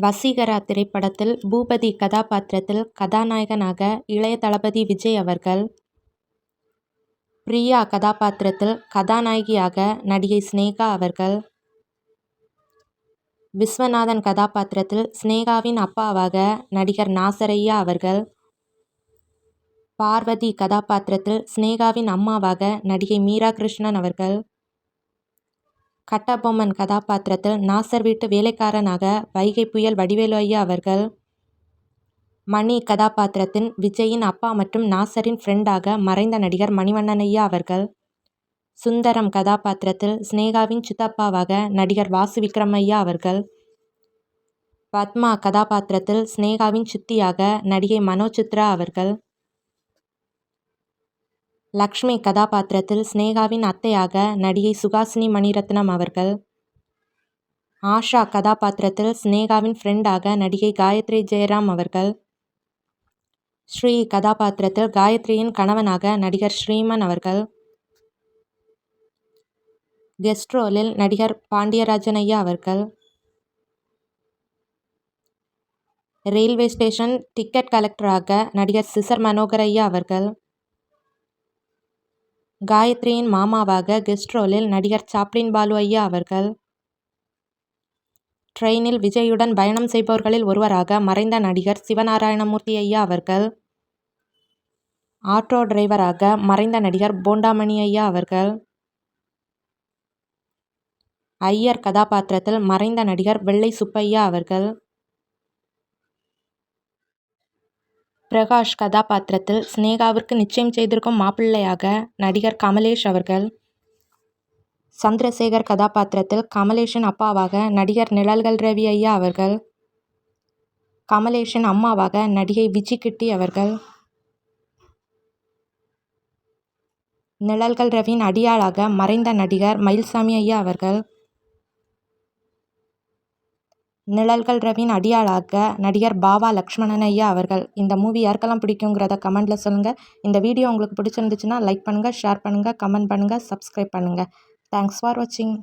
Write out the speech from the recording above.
வசீகரா திரைப்படத்தில் பூபதி கதாபாத்திரத்தில் கதாநாயகனாக இளைய தளபதி விஜய் அவர்கள். பிரியா கதாபாத்திரத்தில் கதாநாயகியாக நடிகை சினேகா அவர்கள். விஸ்வநாதன் கதாபாத்திரத்தில் சினேகாவின் அப்பாவாக நடிகர் நாசரையா அவர்கள். பார்வதி கதாபாத்திரத்தில் சினேகாவின் அம்மாவாக நடிகை மீரா கிருஷ்ணன் அவர்கள். கட்டபொம்மன் கதாபாத்திரத்தில் நாசர் வீட்டு வேலைக்காரனாக வைகை புயல் வடிவேலு ஐயா அவர்கள். மணி கதாபாத்திரத்தின் விஜயின் அப்பா மற்றும் நாசரின் ஃப்ரெண்டாக மறைந்த நடிகர் மணிவண்ணன் ஐயா அவர்கள். சுந்தரம் கதாபாத்திரத்தில் சினேகாவின் சித்தப்பாவாக நடிகர் வாசு விக்ரமையா அவர்கள். பத்மா கதாபாத்திரத்தில் சினேகாவின் சித்தியாக நடிகை மனோஜ் சித்ரா அவர்கள். லக்ஷ்மி கதாபாத்திரத்தில் சினேகாவின் அத்தையாக நடிகை சுகாசினி மணிரத்னம் அவர்கள். ஆஷா கதாபாத்திரத்தில் சினேகாவின் ஃப்ரெண்டாக நடிகை காயத்ரி ஜெயராம் அவர்கள். ஸ்ரீ கதாபாத்திரத்தில் காயத்ரியின் கணவனாக நடிகர் ஸ்ரீமன் அவர்கள். கெஸ்ட் ரோலில் நடிகர் பாண்டியராஜன் ஐயா அவர்கள். ரயில்வே ஸ்டேஷன் டிக்கெட் கலெக்டராக நடிகர் சிசர் மனோகர் ஐயா அவர்கள். காயத்ரியின் மாமாவாக கெஸ்ட் ரோலில் நடிகர் சாப்ளின் பாலு ஐயா அவர்கள். ட்ரெயினில் விஜயுடன் பயணம் செய்பவர்களில் ஒருவராக மறைந்த நடிகர் சிவநாராயணமூர்த்தி ஐயா அவர்கள். ஆட்டோ டிரைவராக மறைந்த நடிகர் போண்டாமணி ஐயா அவர்கள். ஐயர் கதாபாத்திரத்தில் மறைந்த நடிகர் வெள்ளை சுப்பையா அவர்கள். பிரகாஷ் கதாபாத்திரத்தில் சினேகாவிற்கு நிச்சயம் செய்திருக்கும் மாப்பிள்ளையாக நடிகர் கமலேஷ் அவர்கள். சந்திரசேகர் கதாபாத்திரத்தில் கமலேஷின் அப்பாவாக நடிகர் நிழல்கள் ரவி ஐயா அவர்கள். கமலேஷின் அம்மாவாக நடிகை விஜி கிட்டி அவர்கள். நிழல்கள் ரவியின் அடியாளாக மறைந்த நடிகர் மயில்சாமி ஐயா அவர்கள். நிழல்கள் ரவியின் அடியாளாக நடிகர் பாவா லக்ஷ்மணன் ஐயா அவர்கள். இந்த மூவி யாருக்கெல்லாம் பிடிக்குங்கிறத கமெண்டில் சொல்லுங்கள் இந்த வீடியோ உங்களுக்கு பிடிச்சிருந்துச்சுன்னா லைக் பண்ணுங்கள் ஷேர் பண்ணுங்கள் கமெண்ட் பண்ணுங்கள் சப்ஸ்கிரைப் பண்ணுங்கள் தேங்க்ஸ் ஃபார் வாட்சிங்